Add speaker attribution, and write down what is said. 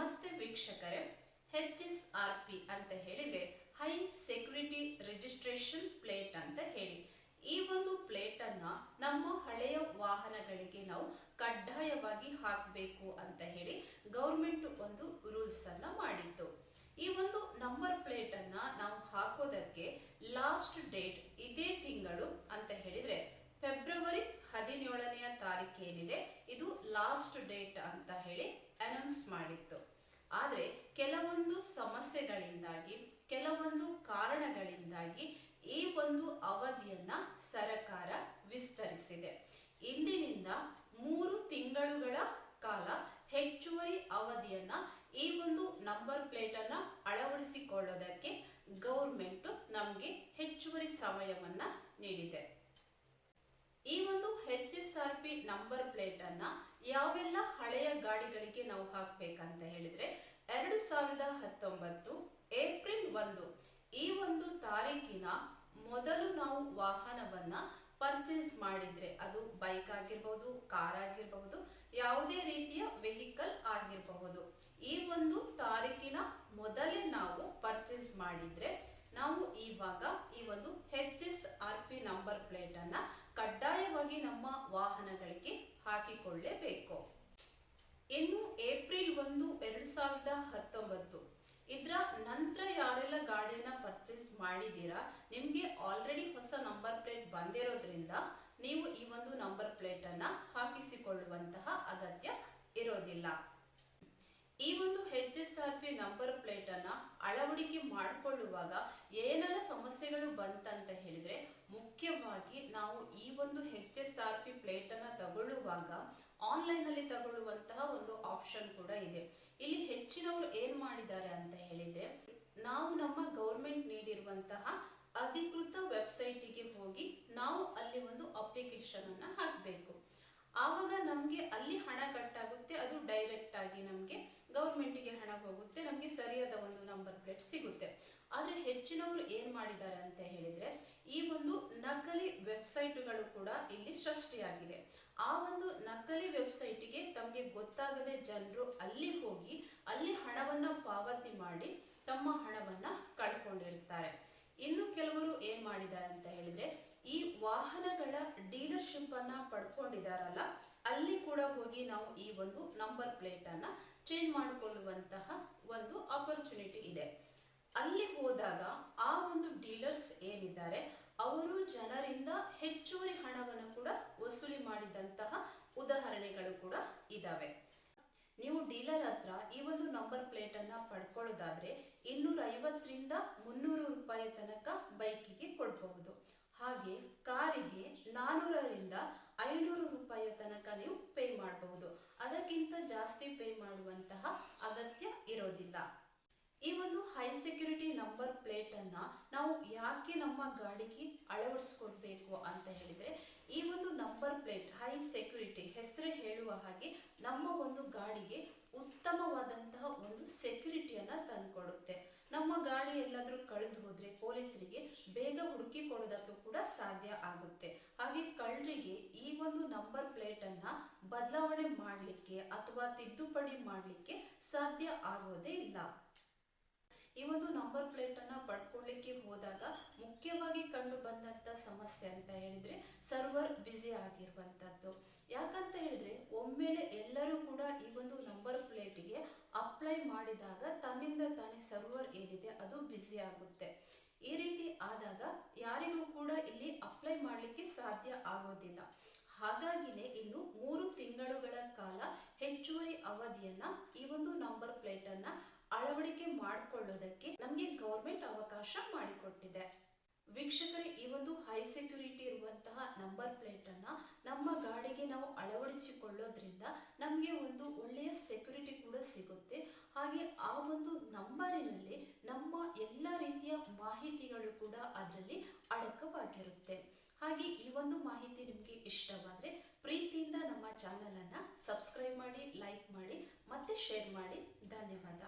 Speaker 1: ನಮಸ್ತೆ ವೀಕ್ಷಕರೇ ಹೆಚ್ S R P ಅಂತ ಹೇಳಿದ್ರೆ ಹೈ ಸೆಕ್ಯೂರಿಟಿ ರಿಜಿಸ್ಟ್ರೇಷನ್ ಪ್ಲೇಟ್ ಅಂತ ಹೇಳಿ. ಈ ಒಂದು ಪ್ಲೇಟ್ ಅನ್ನ ನಮ್ಮ ಹಳೆಯ ವಾಹನಗಳಿಗೆ ನಾವು ಕಡ್ಡಾಯವಾಗಿ ಹಾಕಬೇಕು ಅಂತ ಹೇಳಿ ಗೌರ್ಮೆಂಟ್ ಒಂದು ರೂಲ್ಸ್ ಅನ್ನ ಮಾಡಿತ್ತು. ಈ ಒಂದು ನಂಬರ್ ಪ್ಲೇಟ್ ಅನ್ನ ನಾವು ಹಾಕೋದಕ್ಕೆ ಲಾಸ್ಟ್ ಡೇಟ್ ಇದೇ ತಿಂಗಳು ಅಂತ ಹೇಳಿದ್ರೆ ಫೆಬ್ರವರಿ ಹದಿನೇಳನೆಯ ತಾರೀಕು ಏನಿದೆ ಇದು ಲಾಸ್ಟ್ ಡೇಟ್ ಅಂತ ಹೇಳಿ ಅನೌನ್ಸ್ ಮಾಡಿತ್ತು. ಆದರೆ ಕೆಲವೊಂದು ಸಮಸ್ಯೆಗಳಿಂದಾಗಿ, ಕೆಲವೊಂದು ಕಾರಣಗಳಿಂದಾಗಿ ಈ ಒಂದು ಅವಧಿಯನ್ನ ಸರಕಾರ ವಿಸ್ತರಿಸಿದೆ. ಇಂದಿನಿಂದ ಮೂರು ತಿಂಗಳುಗಳ ಕಾಲ ಹೆಚ್ಚುವರಿ ಅವಧಿಯನ್ನ ಈ ಒಂದು ನಂಬರ್ ಪ್ಲೇಟ್ ಅನ್ನ ಅಳವಡಿಸಿಕೊಳ್ಳೋದಕ್ಕೆ ಗೌರ್ಮೆಂಟ್ ನಮಗೆ ಹೆಚ್ಚುವರಿ ಸಮಯವನ್ನ ನೀಡಿದೆ. ಈ ಒಂದು H S R P number plate ಅನ್ನ ಯಾವೆಲ್ಲ ಹಳೆಯ ಗಾಡಿಗಳಿಗೆ ನಾವು ಹಾಕಬೇಕಂತ ಹೇಳಿದ್ರೆ ಎರಡು ಸಾವಿರದ ಹತ್ತೊಂಬತ್ತು, ಏಪ್ರಿಲ್ ಒಂದು, ಈ ಒಂದು ತಾರೀಕಿನ ಮೊದಲು ನಾವು ವಾಹನವನ್ನ ಪರ್ಚೇಸ್ ಮಾಡಿದ್ರೆ ಅದು ಬೈಕ್ ಆಗಿರ್ಬಹುದು ಕಾರ್ ಆಗಿರಬಹುದು ಯಾವುದೇ ರೀತಿಯ ವೆಹಿಕಲ್ ಆಗಿರಬಹುದು. ಈ ಒಂದು ತಾರೀಕಿನ ಮೊದಲೇ ನಾವು ಪರ್ಚೇಸ್ ಮಾಡಿದ್ರೆ ನಾವು ಇವಾಗ ಈ ಒಂದು H S R P number plate ಅನ್ನ ಕಡ್ಡಾಯವಾಗಿ ನಮ್ಮ ವಾಹನಗಳಿಗೆ ಹಾಕಿಕೊಳ್ಳಲೇಬೇಕು ಇನ್ನು ಏಪ್ರಿಲ್ ಒಂದು ಎರಡ್ ಸಾವಿರದ ಹತ್ತೊಂಬತ್ತು. ಇದರ ನಂತರ ಯಾರೆಲ್ಲ ಗಾಡಿಯನ್ನ ಪರ್ಚೇಸ್ ಮಾಡಿದ್ದೀರಾ? ನಿಮ್ಗೆ ಆಲ್ರೆಡಿ ಹೊಸ ನಂಬರ್ ಪ್ಲೇಟ್ ಬಂದಿರೋದ್ರಿಂದ ನೀವು ಈ ಒಂದು ನಂಬರ್ ಪ್ಲೇಟ್ ಅನ್ನ ಹಾಕಿಸಿಕೊಳ್ಳುವಂತಹ ಅಗತ್ಯ ಇರೋದಿಲ್ಲ. ಈ ಒಂದು H S R P number plate ಅನ್ನ ಅಳವಡಿಕೆ ಮಾಡಿಕೊಳ್ಳುವಾಗ ಏನೆಲ್ಲ ಸಮಸ್ಯೆಗಳು ಬಂತಂತ ಹೇಳಿದ್ರೆ, ಮುಖ್ಯವಾಗಿ ನಾವು ಈ ಒಂದು H S R P plate ಅನ್ನ ತಗೊಳ್ಳುವಾಗ ಆನ್ಲೈನ್ ಅಲ್ಲಿ ತಗೊಳ್ಳುವಂತಹ ಒಂದು ಆಪ್ಷನ್ ಕೂಡ ಇದೆ. ಇಲ್ಲಿ ಹೆಚ್ಚಿನವರು ಏನ್ ಮಾಡಿದ್ದಾರೆ ಅಂತ ಹೇಳಿದ್ರೆ, ನಾವು ನಮ್ಮ ಗೌರ್ಮೆಂಟ್ ನೀಡಿರುವಂತಹ ಅಧಿಕೃತ ವೆಬ್ಸೈಟಿಗೆ ಹೋಗಿ ನಾವು ಅಲ್ಲಿ ಒಂದು ಅಪ್ಲಿಕೇಶನ್ ಅನ್ನ ಹಾಕಬೇಕು. ಆವಾಗ ನಮಗೆ ಅಲ್ಲಿ ಹಣ ಕಟ್ಟಾಗುತ್ತೆ ಅದು ಡೈರೆಕ್ಟ್ ಆಗಿ ನಮಗೆ ಗೌರ್ಮೆಂಟಿಗೆ ಹಣ ಹೋಗುತ್ತೆ, ನಮಗೆ ಸರಿಯಾದ ಒಂದು ನಂಬರ್ ಪ್ಲೇಟ್ ಸಿಗುತ್ತೆ. ಆದರೆ ಹೆಚ್ಚಿನವರು ಏನು ಮಾಡಿದ್ದಾರೆ ಅಂತ ಹೇಳಿದ್ರೆ, ಈ ಒಂದು ನಕಲಿ ವೆಬ್ಸೈಟ್ಗಳು ಕೂಡ ಇಲ್ಲಿ ಸೃಷ್ಟಿಯಾಗಿದೆ. ಆ ಒಂದು ನಕಲಿ ವೆಬ್ಸೈಟಿಗೆ ತಮಗೆ ಗೊತ್ತಾಗದೆ ಜನರು ಅಲ್ಲಿ ಹೋಗಿ, ಅಲ್ಲಿ ಹಣವನ್ನು ಪಾವತಿ ಮಾಡಿ ತಮ್ಮ ಹಣವನ್ನು ಕಳ್ಕೊಂಡಿರ್ತಾರೆ. ಇನ್ನು ಕೆಲವರು ಏನ್ ಮಾಡಿದ್ದಾರೆ ಅಂತ ಹೇಳಿದ್ರೆ, ಈ ವಾಹನಗಳ ಡೀಲರ್ಶಿಪ್ ಅನ್ನ ಪಡ್ಕೊಂಡಿದಾರಲ್ಲ ಅಲ್ಲಿ ಕೂಡ ಹೋಗಿ ನಾವು ಈ ಒಂದು ನಂಬರ್ ಪ್ಲೇಟ್ ಅನ್ನ ಚೇಂಜ್ ಮಾಡಿಕೊಳ್ಳುವಂತಹ ಒಂದು ಆಪರ್ಚುನಿಟಿ ಇದೆ. ಅಲ್ಲಿ ಹೋದಾಗ ಆ ಒಂದು ಡೀಲರ್ಸ್ ಏನಿದ್ದಾರೆ, ಅವರು ಜನರಿಂದ ಹೆಚ್ಚುವರಿ ಹಣವನ್ನು ಕೂಡ ವಸೂಲಿ ಮಾಡಿದಂತಹ ಉದಾಹರಣೆಗಳು ಕೂಡ ಇದಾವೆ. ನೀವು ಡೀಲರ್ ಹತ್ರ ಈ ಒಂದು ನಂಬರ್ ಪ್ಲೇಟ್ ಅನ್ನ ಪಡ್ಕೊಳ್ಳೋದಾದ್ರೆ ಇನ್ನೂರ ಐವತ್ತರಿಂದ ಮುನ್ನೂರು ರೂಪಾಯಿ ತನಕ ಬೈಕಿಗೆ ಕೊಡಬಹುದು. ಹಾಗೆ ಕಾರಿಗೆ ನಾನೂರರಿಂದ ಐನೂರು ರೂಪಾಯಿಯ ತನಕ ನೀವು ಪೇ ಮಾಡಬಹುದು ಅದಕ್ಕಿಂತ ಜಾಸ್ತಿ ಪೇ ಮಾಡುವಂತಹ ಅಗತ್ಯ ಇರೋದಿಲ್ಲ ಈ ಒಂದು ಹೈ ಸೆಕ್ಯೂರಿಟಿ ನಂಬರ್ ಪ್ಲೇಟ್ ಅನ್ನ ನಾವು ಯಾಕೆ ನಮ್ಮ ಗಾಡಿಗೆ ಅಳವಡಿಸ್ಕೊಡ್ಬೇಕು ಅಂತ ಹೇಳಿದ್ರೆ, ಈ ಒಂದು ನಂಬರ್ ಪ್ಲೇಟ್ ಹೈ ಸೆಕ್ಯೂರಿಟಿ ಹೆಸರು ಹೇಳುವ ಹಾಗೆ ನಮ್ಮ ಒಂದು ಗಾಡಿಗೆ ಉತ್ತಮವಾದಂತಹ ಒಂದು ಸೆಕ್ಯೂರಿಟಿಯನ್ನ ತಂದುಕೊಡುತ್ತೆ. ನಮ್ಮ ಗಾಡಿ ಎಲ್ಲಾದ್ರೂ ಕಳೆದು ಹೋದ್ರೆ ಪೊಲೀಸರಿಗೆ ಬೇಗ ಹುಡುಕಿ ಕೊಡೋದಕ್ಕೂ ಕೂಡ ಸಾಧ್ಯ ಆಗುತ್ತೆ. ಹಾಗೆ ಕಳ್ಳರಿಗೆ ಈ ಒಂದು ನಂಬರ್ ಪ್ಲೇಟ್ ಅನ್ನ ಬದಲಾವಣೆ ಮಾಡಲಿಕ್ಕೆ ಅಥವಾ ತಿದ್ದುಪಡಿ ಮಾಡಲಿಕ್ಕೆ ಸಾಧ್ಯ ಆಗೋದೇ ಇಲ್ಲ. ಈ ಒಂದು ನಂಬರ್ ಪ್ಲೇಟ್ ಅನ್ನ ಪಡ್ಕೊಳ್ಳಿಕ್ಕೆ ಹೋದಾಗ ಮುಖ್ಯವಾಗಿ ಕಂಡು ಬಂದಂತ ಸಮಸ್ಯೆ ಅಂತ ಹೇಳಿದ್ರೆ ಸರ್ವರ್ ಬ್ಯುಸಿ ಆಗಿರುವಂತದ್ದು. ಯಾಕಂತ ಹೇಳಿದ್ರೆ ಒಮ್ಮೆಲೆ ಎಲ್ಲರೂ ಕೂಡ ಈ ಒಂದು ನಂಬರ್ ಪ್ಲೇಟ್ಗೆ ಅಪ್ಲೈ ಮಾಡಿದಾಗ ತನ್ನಿಂದ ತಾನೇ ಸರ್ವರ್ ಏನಿದೆ ಅದು ಬ್ಯುಸಿ ಆಗುತ್ತೆ. ಈ ರೀತಿ ಆದಾಗ ಯಾರಿಗೂ ಕೂಡ ಇಲ್ಲಿ ಅಪ್ಲೈ ಮಾಡಲಿಕ್ಕೆ ಸಾಧ್ಯ ಆಗೋದಿಲ್ಲ. ಹಾಗಾಗಿನೇ ಇನ್ನು ಮೂರು ತಿಂಗಳುಗಳ ಕಾಲ ಹೆಚ್ಚುವರಿ ಅವಧಿಯನ್ನ ಈ ಒಂದು ನಂಬರ್ ಪ್ಲೇಟ್ ಅನ್ನ ಅಳವಡಿಕೆ ಮಾಡಿಕೊಳ್ಳೋದಕ್ಕೆ ನಮಗೆ ಗೌರ್ಮೆಂಟ್ ಅವಕಾಶ ಮಾಡಿಕೊಟ್ಟಿದೆ ವೀಕ್ಷಕರೇ ಈ ಒಂದು ಹೈ ಸೆಕ್ಯೂರಿಟಿ ಇರುವಂತಹ ನಂಬರ್ ಪ್ಲೇಟ್ ಅನ್ನ ನಮ್ಮ ಗಾಡಿಗೆ ನಾವು ಅಳವಡಿಸಿಕೊಳ್ಳೋದ್ರಿಂದ ನಮಗೆ ಒಂದು ಒಳ್ಳೆಯ ಸೆಕ್ಯೂರಿಟಿ ಕೂಡ ಸಿಗುತ್ತೆ. ಹಾಗೆ ಆ ಒಂದು ನಂಬರಿನಲ್ಲಿ ನಮ್ಮ ಎಲ್ಲ ರೀತಿಯ ಮಾಹಿತಿಗಳು ಕೂಡ ಅದರಲ್ಲಿ ಅಡಕವಾಗಿರುತ್ತೆ. ಹಾಗೆ ಈ ಒಂದು ಮಾಹಿತಿ ನಿಮಗೆ ಇಷ್ಟವಾದರೆ ಪ್ರೀತಿಯಿಂದ ನಮ್ಮ ಚಾನಲ್ ಅನ್ನ ಸಬ್ಸ್ಕ್ರೈಬ್ ಮಾಡಿ ಲೈಕ್ ಮಾಡಿ, ಮತ್ತೆ ಶೇರ್ ಮಾಡಿ. ಧನ್ಯವಾದ.